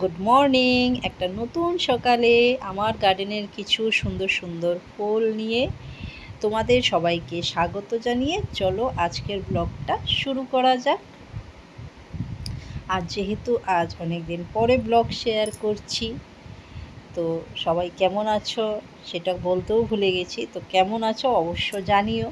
Good morning একটা নতুন সকালে আমার গার্ডেনের কিছু সুন্দর সুন্দর ফুল নিয়ে তোমাদের সবাইকে স্বাগত জানিয়ে চলো আজকের ব্লগটা শুরু করা যাক। আর যেহেতু আজ অনেক দিন পরে ব্লগ শেয়ার করছি, তো সবাই কেমন আছো সেটা বলতেও ভুলে গেছি, তো কেমন আছো অবশ্য জানিও।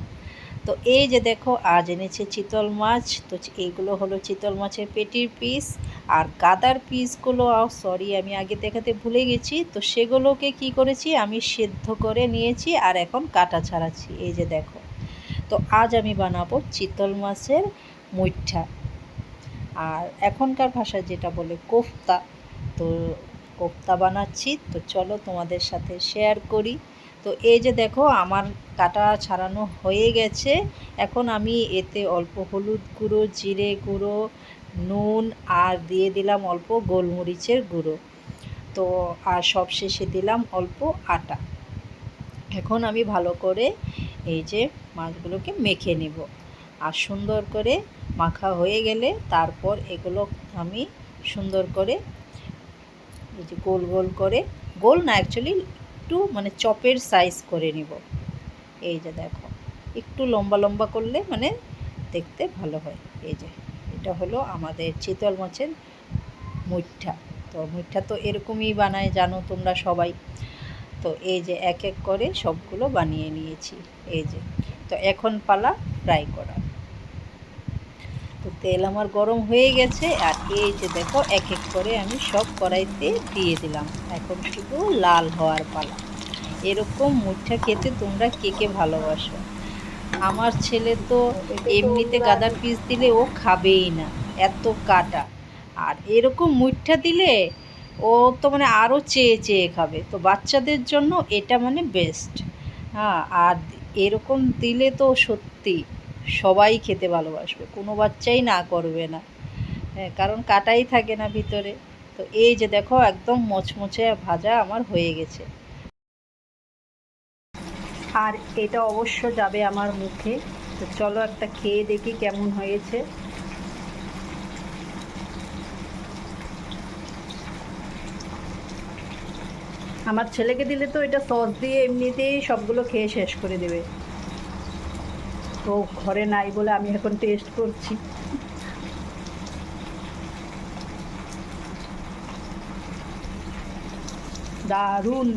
তো এই যে দেখো, আজ এনেছে চিতল মাছ, তো এইগুলো হলো চিতল মাছের পেটির পিস আর গাদার পিসগুলো সরি আমি আগে দেখাতে ভুলে গেছি। তো সেগুলোকে কি করেছি? আমি সেদ্ধ করে নিয়েছি আর এখন কাটা ছাড়াচ্ছি। এই যে দেখো। তো আজ আমি বানাবো চিতল মাছের মুইঠা। আর এখনকার ভাষায় যেটা বলে কোফতা। তো কোফতা বানাচ্ছি। তো চলো তোমাদের সাথে শেয়ার করি। তো এই যে দেখো, আমার কাটা ছাড়ানো হয়ে গেছে। এখন আমি এতে অল্প হলুদ গুঁড়ো, জিরে গুঁড়ো নুন আর দিয়ে দিলাম অল্প গোলমরিচের গুঁড়ো। তো আর সব শেষে দিলাম অল্প আটা। এখন আমি ভালো করে এই যে মাছগুলোকে মেখে নেব। আর সুন্দর করে মাখা হয়ে গেলে তারপর এগুলো আমি সুন্দর করে এই যে গোল গোল করে, গোল না অ্যাকচুয়ালি একটু মানে চপের সাইজ করে নিব। এই যে দেখো, একটু লম্বা লম্বা করলে মানে দেখতে ভালো হয়। এই যে এটা হলো আমাদের চিতল মাছের মুঠা। তো মুঠা তো এরকমই বানায়, জানো তোমরা সবাই। তো এই যে এক এক করে সবগুলো বানিয়ে নিয়েছি, এই যে। তো এখন পালা ফ্রাই করা। তো তেল আমার গরম হয়ে গেছে, আর এই যে দেখো, এক এক করে আমি সব কড়াইতে দিয়ে দিলাম। এখন শুধু লাল হওয়ার পালা। এরকম মুঠা খেতে তোমরা কে কে ভালোবাসো? আমার ছেলে তো এমনিতে গাদার পিস দিলে ও খাবেই না, এত কাটা। আর এরকম মুঠা দিলে ও তো মানে আরও চেয়ে চেয়ে খাবে। তো বাচ্চাদের জন্য এটা মানে বেস্ট হ্যাঁ আর এরকম দিলে তো সত্যি সবাই খেতে ভালোবাসবে, কোনো বাচ্চাই না করবে না। হ্যাঁ কারণ কাটাই থাকে না ভিতরে। তো এই যে দেখো, একদম মচমচে ভাজা আমার হয়ে গেছে। আর এটা অবশ্য যাবে আমার মুখে। তো চলো একটা খেয়ে দেখি কেমন হয়েছে। আমার ছেলেকে দিলে তো এটা সস দিয়ে এমনিতেই সবগুলো খেয়ে শেষ করে দেবে। তো ঘরে নাই বলে আমি এখন টেস্ট করছি। দারুণ!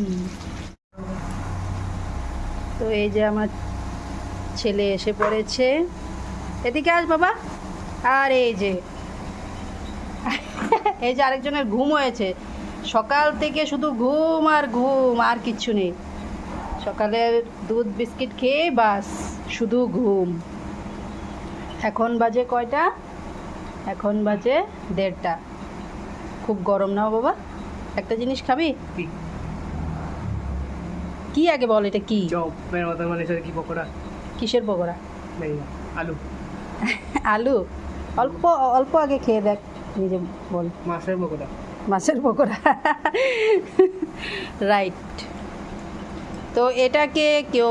তো এই যে আমার ছেলে এসে পড়েছে। এদিকে আস বাবা। আর এই যে এই যে আরেকজনের ঘুম হয়েছে। সকাল থেকে শুধু ঘুম আর ঘুম, আর কিচ্ছু নেই। সকালের দুধ, বিস্কিট খেয়ে বাস, শুধু ঘুম। এখন বাজে কয়টা? এখন বাজে দেড়টা। খুব গরম না বাবা। একটা জিনিস খাবি? কি আগে বল এটা কি? চপের মতো মানে সেটা কি পকোড়া? কিসের পকোড়া? নেই না আলু। আলু? অল্প অল্প আগে খেয়ে দেখ নিজে বল। মাছের পকোড়া। মাছের পকোড়া। রাইট তো এটাকে কেউ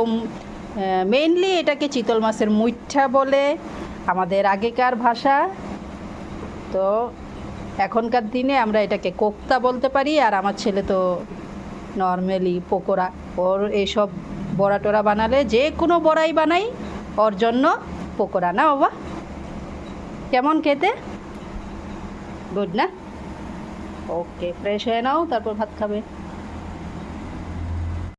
মেইনলি এটাকে চিতল মাছের মুইঠা বলে আমাদের আগেকার ভাষা। তো এখনকার দিনে আমরা এটাকে কোপ্তা বলতে পারি আর আমার ছেলে তো নর্মালি পকোড়া ওর এইসব বড়া টরা বানালে যে কোনো বড়াই বানাই ওর জন্য পকোড়া। না বাবা? কেমন খেতে? গুড না? ওকে ফ্রেশ হয়ে নাও, তারপর ভাত খাবে।